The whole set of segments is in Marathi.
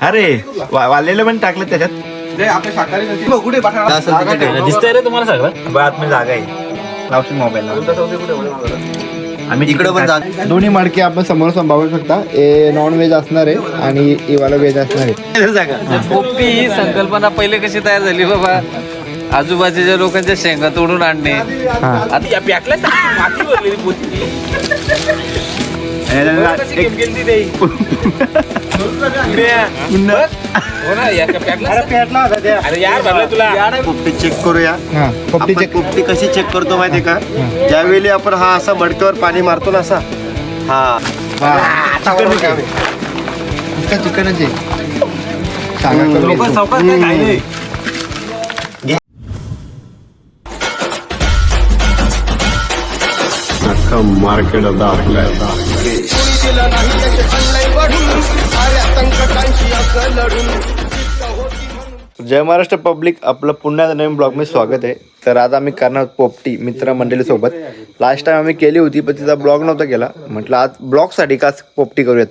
अरे वा- वाळलेलं पण टाकलं त्याच्यात. दिसतंय रे तुम्हाला सगळं. आतमध्ये जागा आहे. लावशील मोबाईल आम्ही इकडं पण जागा दोन्ही मडके आपण समोर सांभाळू शकता. ए नॉन व्हेज असणार आहे आणि इवाला व्हेज असणार आहे. जागा. पोपटी ही संकल्पना पहिले कशी तयार झाली बाबा? आजूबाजूच्या लोकांच्या शेंगा तोडून आणणे. आता या पॅकला माती भरलेली पोती. हो पोपटी चेक करूया हा पोपटी चेक पोपटी कशी चेक करतो माहितीये का ज्यावेळी आपण हा असा मडक्यावर पाणी मारतो ना असा हा चिकन चिकनच आहे सांगा जय महाराष्ट्र पब्लिक आपलं पुन्हा नवीन ब्लॉगमध्ये स्वागत आहे. तर आज आम्ही करणार आहोत पोपटी मित्रमंडळीसोबत लास्ट टाइम आम्ही केली होती पण तिचा ब्लॉग नव्हता केला. म्हटलं आज ब्लॉगसाठी का पोपटी करूयात?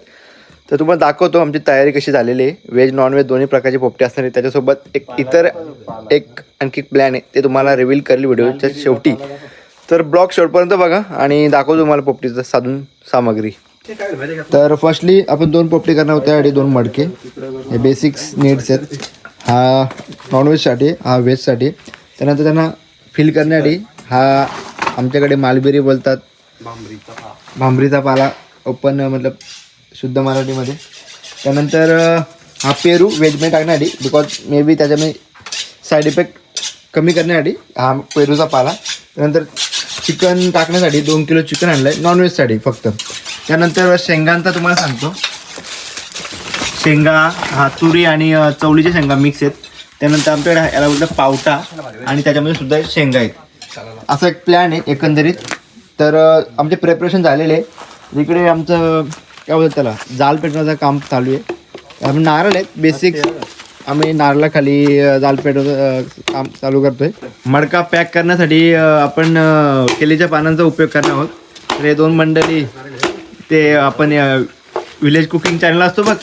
तर तुम्हाला दाखवतो आमची तयारी कशी झालेली आहे. व्हेज नॉनव्हेज दोन्ही प्रकारची पोपटी असणार आहे. त्याच्यासोबत एक इतर एक आणखी प्लॅन आहे. ते तुम्हाला रिव्हील करेल व्हिडिओच्या शेवटी. तर ब्लॉक शेवटपर्यंत बघा आणि दाखवतो तुम्हाला पोपटीचं साधून सामग्री. तर फर्स्टली आपण दोन पोपटी करणार होत्या आणि दोन मडके. हे बेसिक्स नीड्स आहेत. हा नॉनव्हेजसाठी हा व्हेजसाठी त्यानंतर त्यांना फिल करण्यासाठी हा आमच्याकडे मालबेरी बोलतात. भांबरीचा पाला ओपन मतलब शुद्ध मराठीमध्ये. त्यानंतर हा पेरू व्हेजमध्ये टाकण्यासाठी बिकॉज मे बी त्याच्यामध्ये साईड इफेक्ट कमी करण्यासाठी हा पेरूचा पाला. त्यानंतर चिकन टाकण्यासाठी दोन किलो चिकन आणलं आहे नॉनव्हेजसाठी फक्त. त्यानंतर शेंगांचा तुम्हाला सांगतो. शेंगा हा तुरी आणि चवळीच्या शेंगा मिक्स आहेत. त्यानंतर आमच्याकडे याला बोलतं पावटा आणि त्याच्यामध्ये सुद्धा शेंगा आहेत. असा एक प्लॅन आहे एकंदरीत. तर आमचे प्रिपरेशन झालेले आहे इकडे आमचं काय बोलतात त्याला? जाल पेटण्याचं काम चालू आहे. आम्ही नारळ आहेत बेसिक आम्ही नारळाखाली अ, जाल पेटवण्याचं अ, काम चालू करतोय. मडका पॅक करण्यासाठी आपण केलीच्या पानांचा उपयोग करणार आहोत. तर हे दोन मंडळी ते आपण विलेज कुकिंग चॅनल असतो बघ.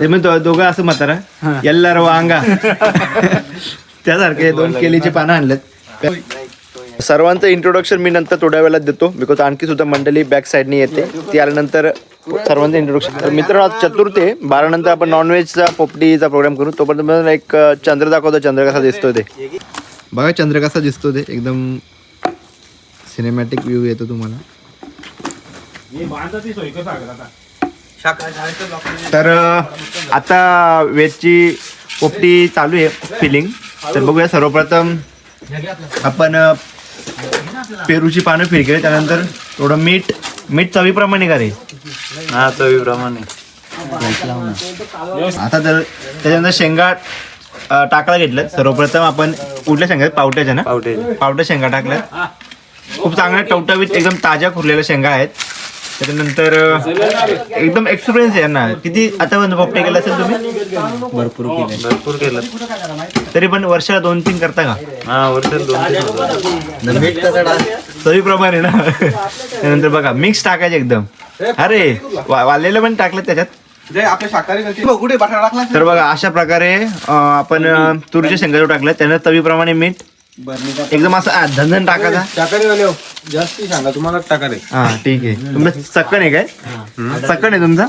ते मी दोघं असं म्हातारा एल्लार वांगा त्यासारखे दोन केलीची पानं आणलेत. सर्वांचं इंट्रोडक्शन मी नंतर थोड्या वेळात देतो. बिकॉज आणखी सुद्धा मंडळी बॅक साईडनी येते. ती आल्यानंतर सर्वांचं इंट्रोडक्शन तर मित्र आज चतुर्थी आहे. बारा नंतर आपण नॉनव्हेजचा पोपटीचा प्रोग्राम करू. तोपर्यंत एक चंद्र दाखवतो. चंद्र कसा दिसतो ते. बघा चंद्र कसा दिसतो ते. एकदम सिनेमॅटिक व्ह्यू येतो तुम्हाला. तर आता वेजची पोपटी चालू आहे फिलिंग तर बघूया सर्वप्रथम आपण पेरूची पानं फिल केली त्यानंतर थोडं मीठ मीठ चवीप्रमाणे का रे. हा चवीप्रमाणे. आता तर त्याच्यानंतर शेंगा अ, टाकायला घेतलं सर्वप्रथम आपण कुठल्या शेंगा? पावट्याच्या ना? पावटे पावट्या शेंगा टाकल्या खूप चांगल्या टवटवीत एकदम ताज्या खुरलेल्या शेंगा आहेत. त्याच्यानंतर एकदम एक्सपिरियन्स आहे यांना. किती आतापर्यंत पोपटे केलं असेल तुम्ही? भरपूर केले. भरपूर केलं. तरी पण वर्षाला दोन तीन करता का? हा वर्षात दोन तीन चवीप्रमाणे ना. त्यानंतर बघा मिक्स टाकायचे एकदम. अरे वा- वाळलेलं पण टाकलं त्याच्यात. तर बघा अशा प्रकारे आपण तुरीच्या शेंगा जो टाकल्या त्यानं चवीप्रमाणे मीठ एकदम असं झणझण टाकायचा. जास्ती सांगा तुम्हाला टाका रे. हा ठीक आहे. तुमचं चक्कन आहे काय? चक्कन आहे तुमचा?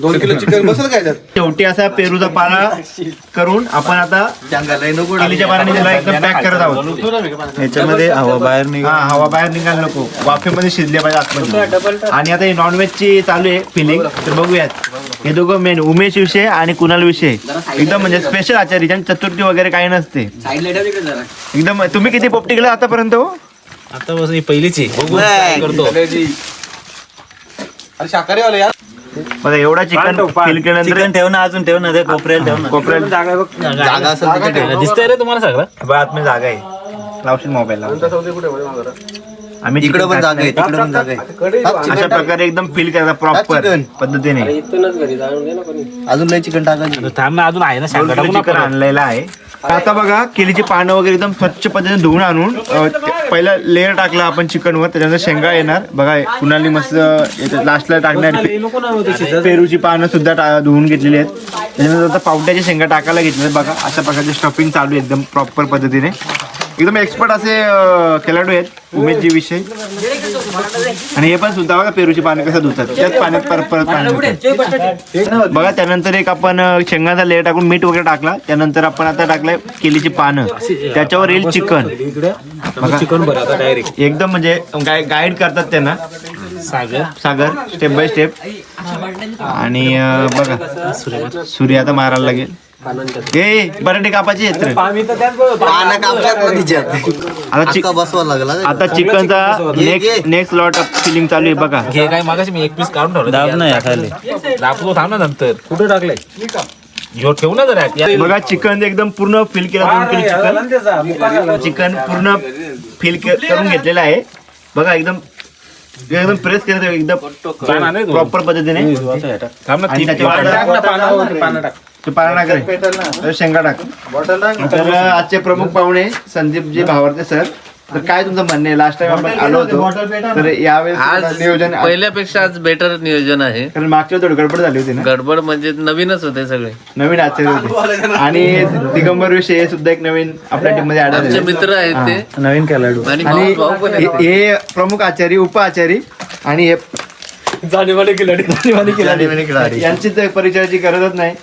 दोन किलो चिकन बसेल काय त्यात? शेवटी असा पेरूचा पाला करून आपण आता त्याला एकदम पॅक करत आहोत. ह्याच्यामध्ये हवा बाहेर निघ हा हवा बाहेर निघायला नको. वाफेमध्ये शिजले पाहिजे आतमध्ये. आणि आता हे नॉनव्हेजची चालू आहे फिलिंग तर बघूयात. हे दोघं मेन उमेश विषय आणि कुणाल विषय. एकदम म्हणजे स्पेशल आचारी. ज्यांची चतुर्थी वगैरे काही नसते. एकदम तुम्ही किती पोपटी गेला आतापर्यंत हो? आता बस ही पहिलीच आहे. बघू काय करतो. अरे शाकाहारी वाले यार. बघा एवढा चिकन फिल केल्यानंतर चिकन ठेव ना अजून ठेव ना ते कोपऱ्याला ठेव ना कोपऱ्यात जागा असेल तिथे ठेव. दिसतंय रे तुम्हाला सगळं? बा आतमध्ये जागा आहे. लावशील मोबाईल आम्ही इकडं chicken पण जागा आहे तिकडं पण जागा आहे. अशा प्रकारे एकदम फिल करायचा प्रॉपर. पद्धतीने. अजून लय चिकन टाकायची. थांब ना अजून आहे ना चिकन परत. आणलेलं आहे. आता बघा केलीची पानं वगैरे एकदम स्वच्छ पद्धतीने धुवून आणून पहिला लेअर टाकला आपण चिकनवर त्याच्यानंतर शेंगा येणार. बघा कुणाली मस्त लास्टला टाकणार पेरूची पानं सुद्धा धुवून घेतलेली आहेत. त्याच्यानंतर आता पावट्याच्या शेंगा टाकायला आहेत. बघा अशा प्रकारचे स्टफिंग चालू आहे एकदम प्रॉपर पद्धतीने. एकदम एक्सपर्ट असे खेळाडू आहेत उमेशजी विषय. आणि हे पण सुद्धा बघा पेरूची पानं कसं धुतात. त्याच पाण्यात परत परत पाणी. बघा त्यानंतर एक आपण शेंगाचा लेअर टाकून मीठ वगैरे टाकला. त्यानंतर आपण आता टाकलंय केलीची पानं. त्याच्यावर येईल चिकन. चिकन डायरेक्ट एकदम म्हणजे गाईड करतात त्यांना. Sagar. Sagar step by step आणि बघा. सूर्य आता मारायला लागेल. ए बटाटे कापाचे आहेत रे. पानं कापल्यात ना तिच्यात आता चिक अख्खा बसवा लागला का? आता चिकनचा next. Next lot of filling चालू आहे बघा घे काय मागाशी मी एक पीस काढून ठेवलं दाब नाही खाली दाबतो थांब ना नंतर कुठे टाकलंय ह्यो ठेवू ना जरा या- बघा चिकन एकदम पूर्ण फिल केलं दोन किलो चिकन चिकन पूर्ण फिल करून घेतलेलं आहे बघा एकदम एकदम प्रेस केलं एकदम. प्रॉपर पद्धतीने थांब ना आणि तीन त्याच्यावर पानं टाक ना, टाक. पानं पानं टाक ते पारा टाक. तर शेंगा टाक. तर आजचे प्रमुख पाहुणे संदीपजी भावरते सर. तर काय तुमचं म्हणणं आहे? लास्ट टाइम आपण आलो होतो. तर यावेळेस आज नियोजन पहिल्यापेक्षा आज बेटर नियोजन आहे. कारण मागच्या वेळी थोडी गडबड झाली होती ना? गडबड म्हणजे नवीनच होते सगळे. नवीन आचार्य होते. आणि दिगंबर विषय हे सुद्धा एक नवीन आपल्या टीममध्ये आमचे झाले मित्र आहेत ते. नवीन खेळाडू. आणि आणि भाऊ पण हे आहेत. हे प्रमुख आचारी उप आचारी आणि हे खिलाडी यांची तर परिचयाची गरजच नाही.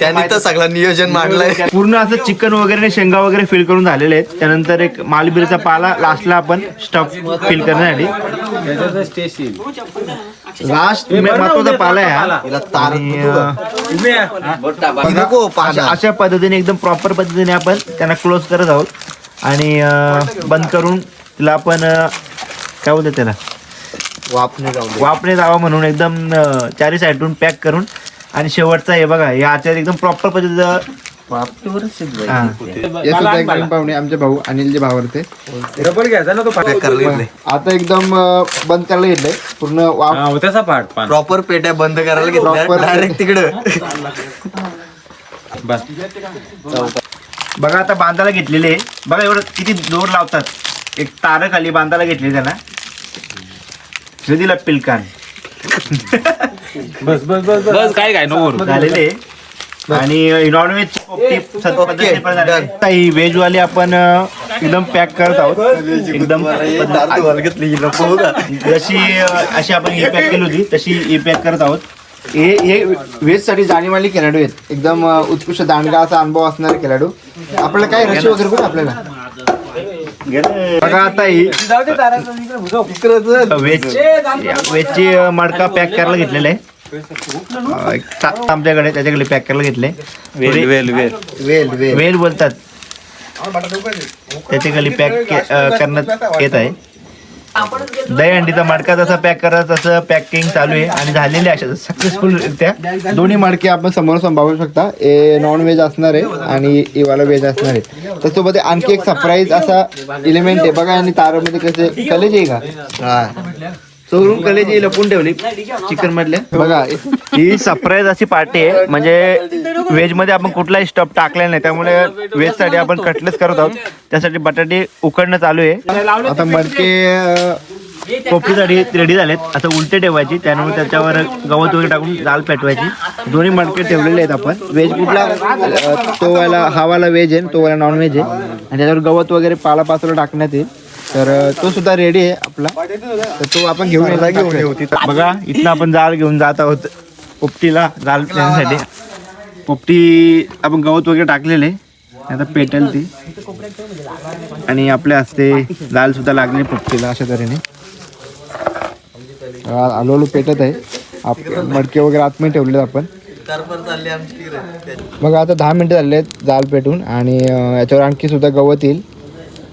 त्यांनी तर सगळं नियोजन मांडलंय. पूर्ण असं चिकन वगैरे शेंगा वगैरे फिल करून झालेले आहेत. त्यानंतर एक मालबिरीचा पाला लास्टला आपण स्टफ फिल करण्यासाठी. लास्ट महत्त्वाचा पाला आहे हा. अशा पद्धतीने एकदम प्रॉपर पद्धतीने आपण त्यांना क्लोज करत आहोत. आणि बंद करून तिला आपण काय बोलतात त्याला? वापने जाऊ दे. वापणे जावा म्हणून एकदम चारी साईडून पॅक करून आणि शेवटचा हे बघा हे आचार एकदम प्रॉपर पद्धतीचं हा. सुद्धा एक नवीन पाहुणे आमचे भाऊ अनिलचे भावरते पॅक करायला घेतलंय. आता एकदम अं, बंद करायला घेतलंय. पूर्ण वाफ त्याचा पाठ पान प्रॉपर पेट्या बंद करायला घेतल्या. Proper. डायरेक्ट तिकडं. बघा आता बांधायला घेतलेले. आहे. बघा एवढं किती जोर लावतात. एक तार खाली बांधायला घेतली त्यांना हे दिला पिलकान बस बस बस बस. काय काय नको झालेले. आणि नॉनव्हेज काही व्हेज वाले आपण अं, एकदम पॅक करत आहोत. एकदम जशी अं, अशी आपण ही पॅक केली होती तशी ही पॅक करत आहोत. हे हे व्हेजसाठी जाणीवाली खेळाडू आहेत. एकदम अं, उत्कृष्ट दांडगा असा अनुभव असणारे खेळाडू. आपल्याला काय रशी वगैरे आपल्याला? बघा आता ही व्हेज व्हेजची अं, मडका पॅक करायला घेतलेला आहे. आमच्याकडे त्याच्याकडे पॅक करायला घेतले वेल वेल वेल. वेल वेल. बोलतात. त्याच्याखाली पॅक करण्यात येत आहे. दही अंडीचा मडका जसा पॅक करा तसं पॅकिंग चालू आहे आणि झालेले अशा सक्सेसफुल त्या. दोन्ही मडके आपण समोर सांभाळू शकता. ए नॉन व्हेज असणार आहे आणि इवाला व्हेज असणार आहे. त्यासोबत आणखी एक सरप्राईज असा एलिमेंट आहे. बघा आणि तारामध्ये कसे कलेज आहे का? हा. चोरून कलेजी लपून ठेवली. चिकन मधल्या. बघा ही सरप्राईज अशी पार्टी आहे. म्हणजे व्हेजमध्ये आपण कुठलाही स्टफ टाकलेला नाही. त्यामुळे व्हेजसाठी आपण कटलेस करत आहोत. त्यासाठी बटाटे उकडणं चालू आहे. आता मडके अं, पोपटीसाठी रेडी झालेत. आता उलटे ठेवायची. त्यामुळे त्याच्यावर गवत वगैरे टाकून दाल पेटवायची. दोन्ही मडके ठेवलेले आहेत आपण. व्हेज कुठला तो वाला हा वाला व्हेज आहे तो वाला नॉन व्हेज आहे. आणि त्याच्यावर गवत वगैरे पालापाचोला टाकण्यात येईल. तर तो सुद्धा रेडी आहे आपला. तर तो आपण घेऊन येला घेऊन येऊ तिथं. बघा इथनं आपण जाळ घेऊन जात आहोत. पोपटीला जाळ पेरण्यासाठी पोपटी आपण गवत वगैरे टाकलेले. आता पेटेल ती. आणि आपल्या हस्ते जाळ सुद्धा लागले पोपटीला अशा तऱ्हेने. आलो आलो पेटत आहे. आप मडके वगैरे आतमध्ये ठेवलेले आपण. बघा आता दहा मिनटं झाले आहेत जाल पेटून. आणि याच्यावर आणखी सुद्धा गवत येईल.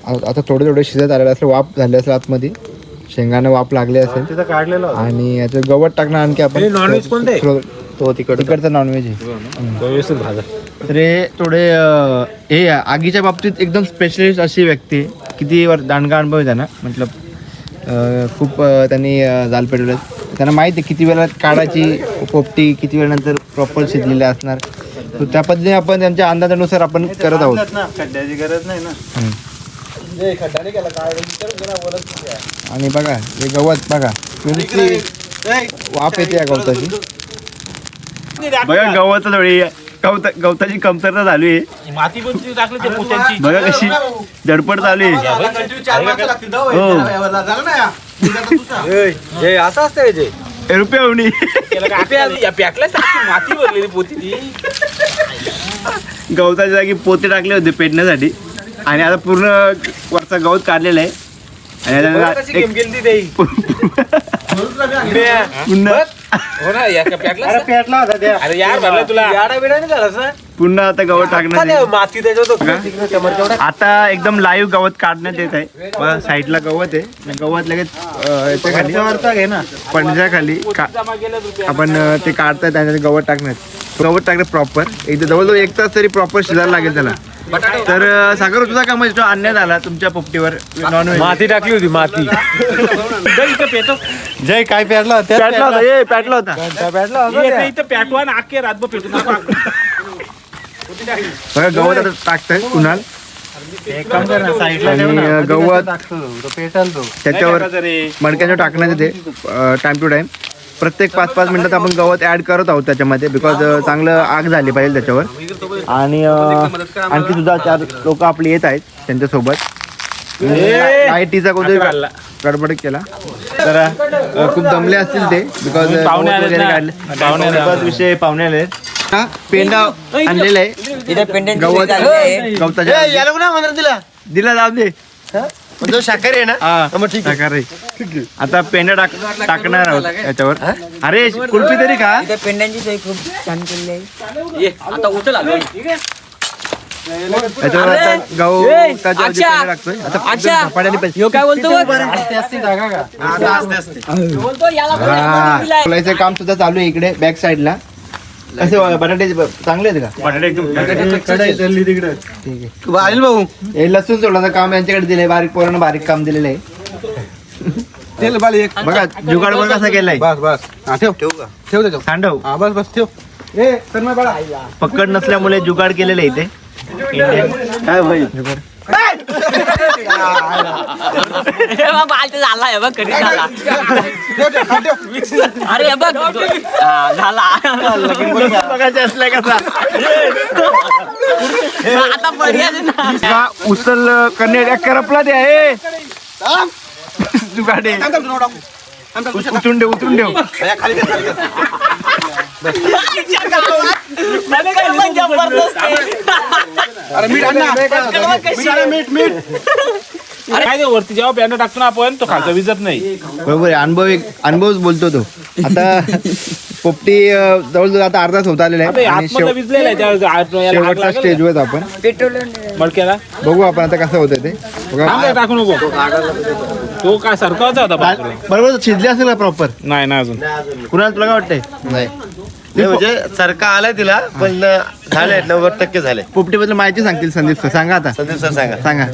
आता थोडे थोडे शिजत आलेलं असेल वाफ झाले असेल आतमध्ये. शेंगाने वाफ लागली असेल. आणि याच्यात गवत टाकणार आणखी आपण. non-veg कोणतं? आहे? तो तिकड तिकडचा. नॉनव्हेज आहे. व्यवस्थित भाजा तर हे थोडे अं, हे आगीच्या बाबतीत एकदम स्पेशलिस्ट अशी व्यक्ती आहे. किती वर दांडगा अनुभव आहे त्यांना. मतलब अं, खूप अं, त्यांनी अं, जाल पेटवलं त्यांना माहिती आहे किती वेळा काढायची पोपटी किती वेळानंतर प्रॉपर शिजलेली असणार. So त्या पद्धतीने आपण त्यांच्या अंदाजानुसार आपण करत आहोत. खड्ड्याची गरज नाही ना. आणि बघा हे गवत बघा. तुमची वाफ येते या गवताची. बघा गवत थोडी गवत गवताची कमतरता चालू आहे. माती पण टाकली ते पोत्यांची. बघा कशी धडपड चालू आहे. हो. ए, रुपये होणी त्याला काय आपल्या- या पॅकला सारखी माती भरलेली पोती ती. गवताच्या जागी पोते टाकले होते पेटण्यासाठी. आणि आता पूर्ण वरचा गवत काढलेला आहे. आणि आता एक- पुन्हा हो ना या पॅकला अरे यार भरलं तुला. पुन्हा आता गवत टाकणार आता एकदम लाईव्ह गवत काढण्यात येत आहे. बघा साईडला गवत आहे. आणि गवत लगेच अं, याच्या खाली. ना. पणज्याखाली का- जमा केलं रुपया आपण अं, ते काढतायत आणि गवत टाकण्यात. गवत टाकणं प्रॉपर एकदा जवळजवळ एक तास तरी प्रॉपर शिजायला लागेल त्याला. तर सागर तुझा का म्हणजे तो अन्याय झाला तुमच्या पोपटीवर? नॉनव्हेज माती टाकली होती माती. जय काय पॅटला होता? ए पॅटला होता. इथं इथं पेटवा ना रातभर बघा गवत आता टाकताय कुणाल गवत त्याच्यावर मडक्याच्या टाकण्यात येते टाइम टू टाइम प्रत्येक पाच पाच मिनिटात आपण गवत ऍड करत आहोत त्याच्यामध्ये बिकॉज चांगलं आग झाली पाहिजे त्याच्यावर. आणि आणखी सुद्धा चार लोक आपले येत आहेत त्यांच्यासोबत. आयटीचा कोणतरी गडबड केला. तर खूप दमले असतील ते बिकॉज. काढले. विषय पाहुणे आले पेंडा आणलेला आहे. गवत गवताच्या दिला? दिला जाऊ दे. तो शाकाहारी आहे ना हा मग ठीक आहे. शाकाहारी. आता पेंडा टाक टाकणार आहोत याच्यावर अरे कुल्फी तरी का पेंड्यांची सोय खूप छान केली आहे आता उचल याच्यावर आता गहू त्याच्यावर जे टाकतोय आता अच्छा. झपाट्याने पाहिजे. ह्यो काय बोलतो बघ? दिलाय. फुलायचं काम सुद्धा चालू आहे इकडे बॅक साईडला कसे वा- बटाटे ब- चांगले आहेत का? अनिल भाऊ. हे लसूण सोडायचं काम यांच्याकडे दिलंय बारीक पोरानं बारीक काम दिलेलं आहे. बघा जुगाड बघ कसा केलाय. बस बस. हा ठेव. ठेव का? ठेव त्याच्यावर. सांडव. हा बस बस ठेव. पकड नसल्यामुळे जुगाड केलेलं आहे इथे. काय भाई? हे बघ, बाल झाला हे बघ कधी झाला? अरे हे बघ हा, झाला. बघायचं असलं कसा आता पर्याय ना का उचल कन्या करपला ते आहे जुगाडे ठेव ठेव जबरदस्त आहे. मीठ मीठ काय ते वरती जेव्हा पॅन्ट टाकतो ना आपण तो खालचा विजत नाही. बरोबर आहे अनुभव एक अनुभवच बोलतो तो. आता पोपटी अं, जवळजवळ आता अर्धा होत आलेला आहे. आणि आतमधला शेव- विजलेला आहे त्या आत- याला आग शेवटच्या लागेल स्टेजवर आपण? मडक्याला? बघू आपण आता कसं होतं ते. बघा. थांब जरा, टाकू नको. तो काय होता बाजूला. बरोबर शिजले असेल का प्रॉपर नाही ना अजून. कुणाला तुला काय वाटतंय? नाही. म्हणजे सरका आलाय तिला पण झाले नव्वद टक्के झाले पोपटी बद्दल माहिती सांगतील संदीप सर सांगा आता. संदीप सर सांगा. सांगा.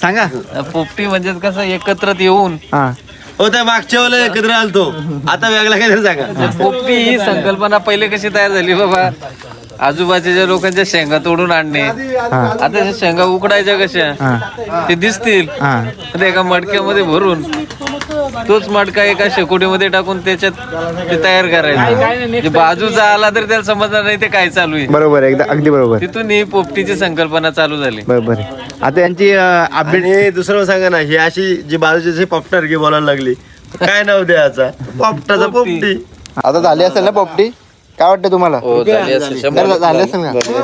सांगा. पोपटी म्हणजे कसं एकत्रित येऊन हा. हो त्या मागच्या वेळेला एकत्र आलतो. आता वेगळा काहीतरी सांगा. पोपटी ही संकल्पना पहिले कशी तयार झाली बाबा? आजूबाजूच्या लोकांच्या शेंगा तोडून आणणे. आता त्या शेंगा उकडायच्या कशा? हा. ते दिसतील. हा. ते एका मडक्यामध्ये भरून. तोच मडका एका शेकोटीमध्ये टाकून त्याच्यात ते तयार करायचं. बाजूचा आला तर त्याला समजणार नाही ते काय चालू आहे. बरोबर आहे, एकदा अगदी बरोबर. तिथून ही पोपटीची संकल्पना चालू झाली. बरोबर आहे. आता यांची अपडेट आणि दुसरं सांगा ना ही अशी जी बाजूची की बोलायला लागली काय नाव द्यायचा? पॉपटाचा पोपटी. आता झाली असेल ना पोपटी? काय वाटतं तुम्हाला? हो झाली असेल. शंभर झाली झाली असेल का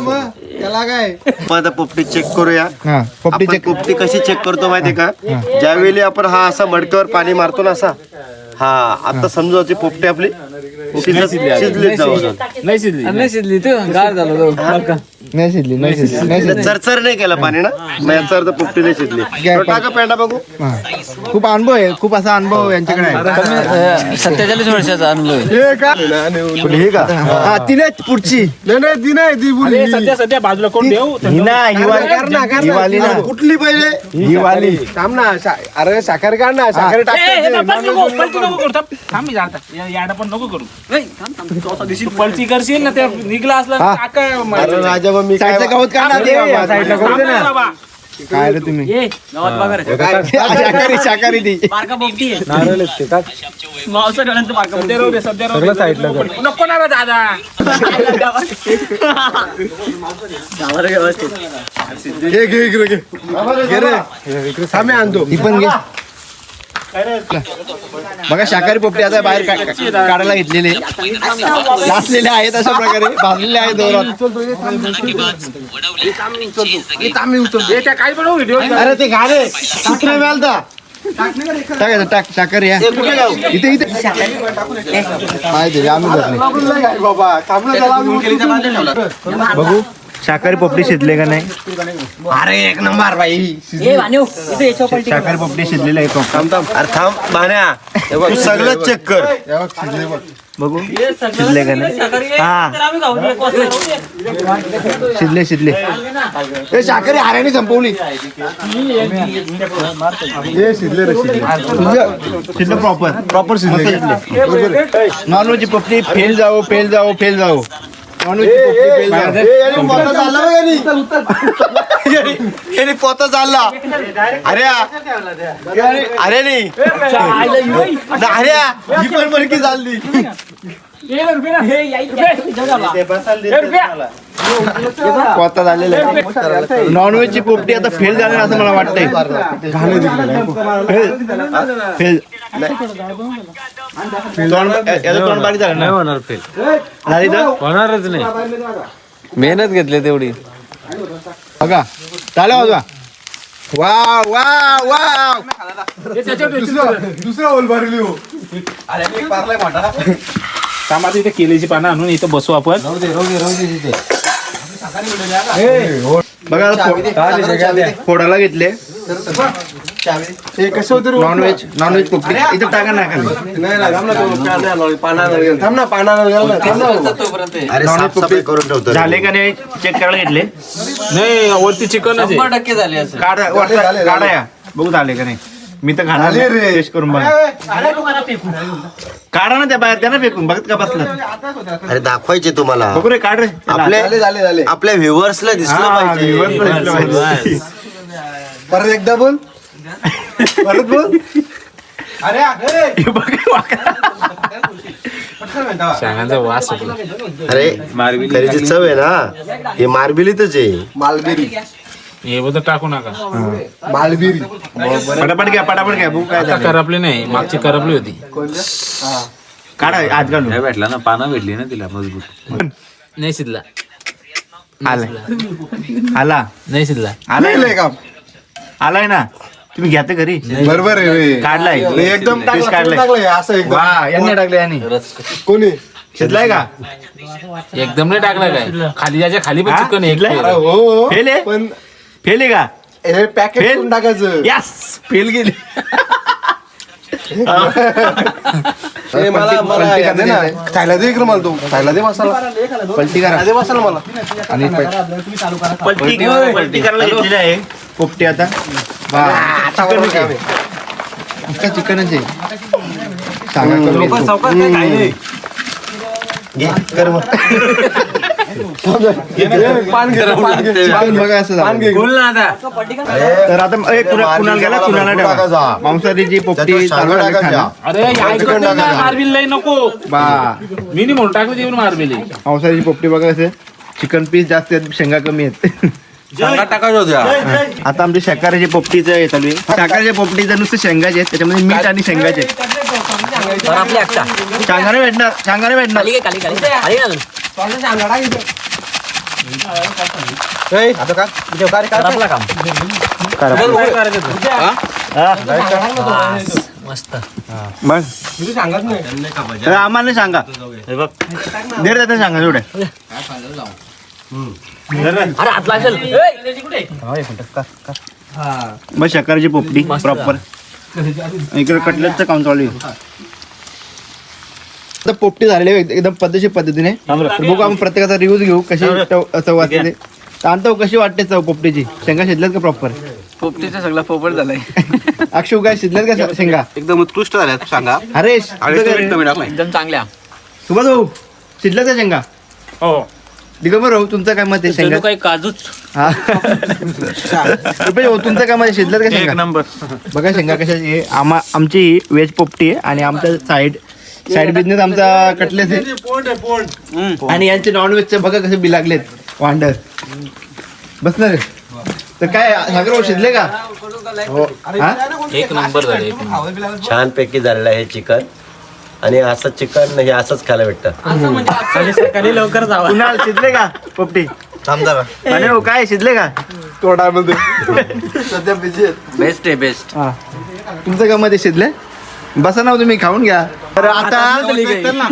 मग आता पोपटी चेक करूया. हा पोपटी आपण चेक पोपटी कशी चेक करतो माहितीये का? ज्यावेळी आपण हा असा मडक्यावर पाणी मारतो ना असा हा आता समजायची पोपटी आपली शिजली शिजली जवळ नाही शिजली. नाही शिजली. तू गार झालो तो नाही शिजली नाही शिजली नाही शिजली. चरचर नाही केलं पाणी ना? मग याचा अर्थ पोपटी नाही शिजली. टाका पेंडा बघू. हा. खूप अनुभव आहे खूप असा अनुभव यांच्याकडे. आहे. सत्तेचाळीस वर्षाचा अनुभव आहे. हे का? हे का? हा ती नाही पुढची. नाही नाही ती नाही ती अरे सध्या सध्या बाजूला कोण देऊ? ही ना ही वाली ही वाली ना. कुठली पहिले ही वाली थांब ना शा- अरे साखर काढ ना साखर ए, टाक ए, पलटी नको पलटी नको. करू थांब. थांब मी जाणता या- याडा पण नको करू. तू पलटी करशील ना त्या निघला असला हा. काका अरे राजा बा, मी काय साईडचं गवत काढ ना ते या साईडला करू दे ना बाबा. काय रे तुम्ही? ए गावात बघा रे. शाकाहारी शाकाहारी ती. बारका पोपटी आहे. मावसा डोळ्यांचं बारका पोपटी. सध्या राहू दे सध्या राहू दे. नको ना रे दादा. गावाला व्यवस्थित. घे घे इकडे घे. घे रे. थांबे आणतो ती पण घे. बघा शाकाहारी पोपटी आता बाहेर काढायला घेतलेले. लाचलेले आहेत अशा प्रकारे. भाजलेले आहेत दोरात व्हिडिओ अरे ते गाणे कुत्रे मिळालता टाकायचं टाक आहे इथे इथे. माहिती आम्ही. बघू. शाकाहारी पोपटी शिजले का नाही? अरे एक नंबर बाई. ए वान्यो इथे याच्यावर पलटी कर. शाकाहारी पोपटी शिजलेले आहे पोपटी. अरे थांब बाण्या तू सगळं चेक कर. बघू शिजले का नाही? हा. तर आम्ही गावली एक वाजता. शिजले शिजले. हे शाकाहारी हाऱ्याने संपवली. शिजले प्रॉपर प्रॉपर शिजले नॉनव्हेज पोपटी फेल जाओ फेल जाओ फेल जाओ. नॉनव्हेज पोपटी फेल जाओ याने पोता चालला अरे अरे नाही अरे ही पण मरकी चालली. कोता झालेला आहे. नॉनव्हेजची पोपटी आता फेल झाली असं मला वाटतंय. फेल. झालं नाही होणार फेल होणारच नाही मेहनत घेतली. तेवढी बघा चालेल वाजवा वा वा वा कामात इथे केलीची पानं आणून इथं बसू आपण बघा फोडायला घेतले नॉनव्हेज नॉनव्हेज इथं टाका ना खाली. तोपर्यंत अरे साफसफाई करून ठेवतो रे. झाले का नाही? चेक करायला घेतले? नाही वरती शंभर टक्के झाले असं. काढा वरचा- काढा या. बघू झाले का नाही. मी तर खाणार टेस्ट करून बघा. काढा ना त्या बाहेर त्या ना फेकून. बघत का बसलं? अरे दाखवायचे तुम्हाला. बघू रे काढ रे. आपले आपल्या व्ह्युअर्सला दिसलं हा, पाहिजे. viewers ला दिसलं पाहिजे. परत एकदा बोल. परत बोल. हे बघ, वाकडा. शांगांचा वास अरे खरीची चव आहे ना? हे मार्बिलीतच आहे. हे बघ टाकू नका. पटापट घ्या पटापट घ्या बघू काय आता झालं. करपली नाही मागची करपली होती. काढा आज घालून. नाही भेटला ना? पानं भेटली ना तिला मजबूत. नाही शिजला. आलाय. आला नाही शिजला. आलाय. आलाय ना? तुम्ही घ्या ते घरी. बरोबर आहे काढलाय एकदम Piece काढलाय असं एकदम. वा यांनी टाकले यांनी. कोणी? शिजलाय का? एकदम नाही टाकला काय? खाली ज्याच्या खाली पण हा? चिकन आहे शिजलाय? एक हो हो. फेल आहे? पण फेल आहे का? हे पॅकेट टाकायचं. यस फेल गेली. हे मला मला पलटी याद आहे करा ना खायला दे इकडे मला तो. खायला दे मसाला पलटी करा. दे. मसाला मला आणि पलटी पलटी करायला घेतलेली आहे. पोपटी आता. वा, चिकनच आहे. चिकनच आहे सांगा कमी. घे, कर मग. पान घे पान घे चिकन बघा असं झालं. तर आता ए, कुणा- कुणाला गेला कुणाला ठेवा. मांसाहारीची पोपटी त्याच्यावर चालू झाली. अरे नाही ना, मार्बिल नको बा मी नाही म्हणून टाकलं मार्बिल. मांसाहारीची पोपटी बघा असे चिकन पीस जास्त आहेत शेंगा कमी आहेत टाकायचं होत्या आता आमची शाकाहारीची पोपटीचं हे चालू आहे. शाकाहारीच्या पोपटीचं नुसतं शेंगाचे आहेत त्याच्यामध्ये मीठ आणि शेंगाचे आहेत आपली अक्का शांगाने भेटणार शांगाने भेटणार. खाली घे खाली खाली. खाली घे अजून. करपला काम. मस्त. मग तर आम्हाला नाही सांगा. हे बघ. दीड सांगा एवढे. अरे हात लागेल बस शकाराची पोपटी प्रॉपर इकडे कटलेटचं काम चालू आहे. पोपटी झालेली एकदम पद्धतशीर पद्धतीने. बघू आपण प्रत्येकाचा रिव्ह्यू घेऊ कशी चव- असते ते. तर आणतो कशी वाटते चव पोपटीची? शेंगा शिजल्यात का प्रॉपर पोपटीचा सगळा पोपट झालाय. अक्षू काय शिजल्यात का शेंगा? एकदम उत्कृष्ट झाल्या सांगा हरेश एकदम चांगल्या. सुभाष भाऊ शिजल्यात का शेंगा? हो. दिगंबर भाऊ तुमचं काय मत आहे शेंगा? काही काजूच. हा. रुपेश भाऊ तुमचं काय मत आहे? का शेंगा? नंबर. बघा शेंगा कशाची आहे. आम्हा आमची ही व्हेज पोपटी आहे आणि आमचा साईड साईड बिझनेस आमचा कटलेस आहे. आणि यांचे नॉनव्हेजचे बघा कसे बी लागलेत वांडर बसणार आहे. तर काय सागर भाऊ शिजले का? हो हा? एक नंबर झाले. नंबर. छानपैकी झालेलं आहे चिकन. आणि असं चिकन हे असंच खायला भेटतं. कुणाल शिजले का पोपटी? थांब जरा. आणि हो काय शिजले का? सध्या बिझी बेस्ट आहे बेस्ट हा. तुमचं का मध्ये शिजले? बसा ना हो तुम्ही खाऊन घ्या. तर आता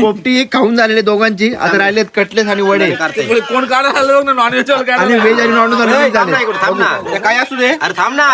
पोपटी खाऊन झालेले दोघांची. आता राहिलेत कटलेस आणि वडे. कोण काढायला आलं बघ ना नॉनव्हेज आणि व्हेज आणि नॉनव्हेज झाले. थांब ना. काय असू दे? अरे थांब ना.